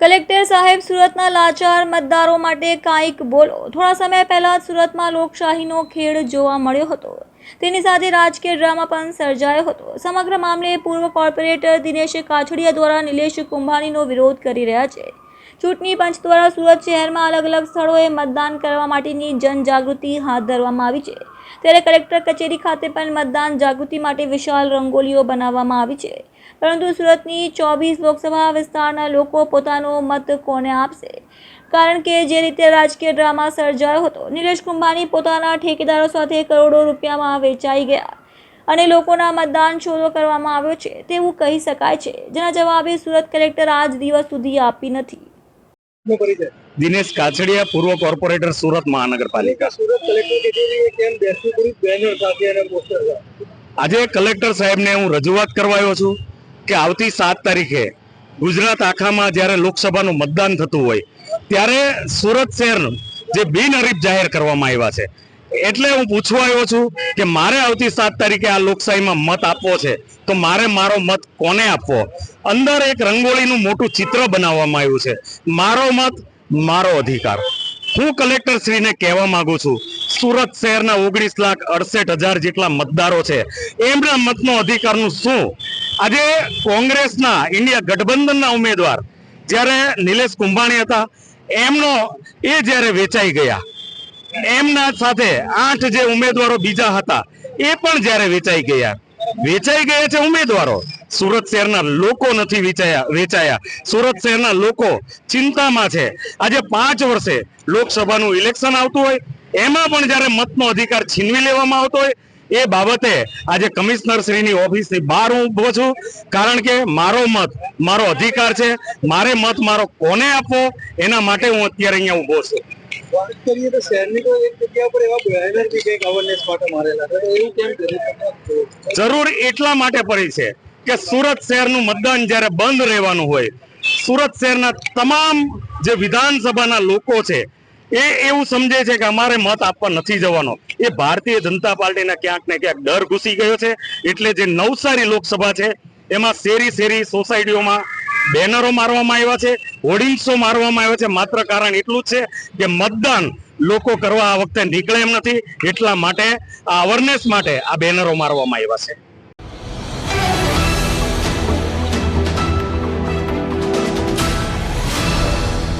Collector સાહેબ, સુરતના લાચાર મતદારો માટે કાંઈક બોલો. થોડા સમય પહેલા સુરતમાં લોકશાહીનો ખેડ જોવા મળ્યો હતો. તેની સાથે રાજકીય ડ્રામા પણ સર્જાયો હતો. સમગ્ર મામલે પૂર્વ કોર્પોરેટર દિનેશ કાછડિયા દ્વારા નિલેશ કુંભાણીનો વિરોધ કરી રહ્યા છે. ચૂંટણી પંચ દ્વારા સુરત શહેરમાં અલગ અલગ સ્થળોએ મતદાન કરવા માટેની જનજાગૃતિ હાથ ધરવામાં આવી છે. ત્યારે કલેક્ટર કચેરી ખાતે પણ મતદાન જાગૃતિ માટે વિશાળ રંગોલીઓ બનાવવામાં આવી છે. પરંતુ સુરતની ચોવીસ લોકસભા વિસ્તારના લોકો પોતાનો મત કોને આપશે? કારણ કે જે રીતે રાજકીય ડ્રામા સર્જાયો હતો, નિલેશ કુંભાણી પોતાના ઠેકેદારો સાથે કરોડો રૂપિયામાં વેચાઈ ગયા અને લોકોના મતદાન શોધો કરવામાં આવ્યો છે. તેવું કહી શકાય છે. જેના જવાબે સુરત કલેક્ટર આજ દિવસ સુધી આપી નથી. દિનેશ કાછડિયા પૂર્વ કોર્પોરેટર સુરત મહાનગરપાલિકા. આજે કલેક્ટર સાહેબને હું રજૂઆત કરવા આવ્યો છું કે આવતી સાત તારીખે ગુજરાત આખામાં જ્યારે લોકસભાનું મતદાન થતું હોય ત્યારે સુરત શહેરનું જે બિનહરીફ જાહેર કરવામાં આવ્યા છે એટલે હું પૂછવા આવ્યો છું કે મારે આવતી સાત તારીખે આ લોકશાહીમાં મત આપવો છે, તો મારે મારો મત કોને આપવો? અંદર એક રંગોળીનું મોટું ચિત્ર બનાવવામાં આવ્યું છે. મારો મત, મારો અધિકાર. હું કલેક્ટર શ્રીને કહેવા માંગુ છું, સુરત શહેરના ઓગણીસ લાખ અડસઠ હજાર જેટલા મતદારો છે, એમના મતનો અધિકારનું શું? આજે કોંગ્રેસના ઇન્ડિયા ગઠબંધનના ઉમેદવાર જ્યારે નિલેશ કુંભાણી હતા, એમનો એ જ્યારે વેચાઈ ગયા. એમના સાથે આઠ જે ઉમેદવારો બીજા હતા, એ પણ જ્યારે વેચાઈ ગયા. વેચાઈ ગયા છે ઉમેદવારો. સુરત શહેરના લોકો નથી વેચાયા વેચાયા. સુરત શહેરના લોકો ચિંતામાં છે. આજે પાંચ વર્ષે લોકસભાનું ઇલેક્શન આવતું હોય, એમાં પણ જ્યારે મતનો અધિકાર છીનવી લેવામાં આવતો હોય, એ બાબતે આજે કમિશનર શ્રીની ઓફિસની બહાર હું ઊભો છું. કારણ કે મારો મત, મારો અધિકાર છે. મારે મત મારો કોને આપવો? એના માટે હું અત્યારે અહીંયા ઊભો છું. જરૂર એટલા માટે પડી છે કે સુરત શહેરનું મતદાન જ્યારે બંધ રહેવાનું હોય, સુરત શહેરના તમામ જે વિધાનસભાના લોકો છે, એ એવું સમજે છે કે અમારે મત આપવા નથી જવાનો. એ ભારતીય જનતા પાર્ટીના ક્યાંક ને ક્યાંક ડર ઘૂસી ગયો છે. એટલે જે નવસારી લોકસભા છે, એમાં શેરી શેરી સોસાયટીઓમાં બેનરો મારવામાં આવ્યા છે, હોર્ડિંગ્સો મારવામાં આવ્યા છે. માત્ર કારણ એટલું જ છે કે મતદાન લોકો કરવા આ વખતે નીકળે એમ નથી. એટલા માટે, આ અવેરનેસ માટે આ બેનરો મારવામાં આવ્યા છે.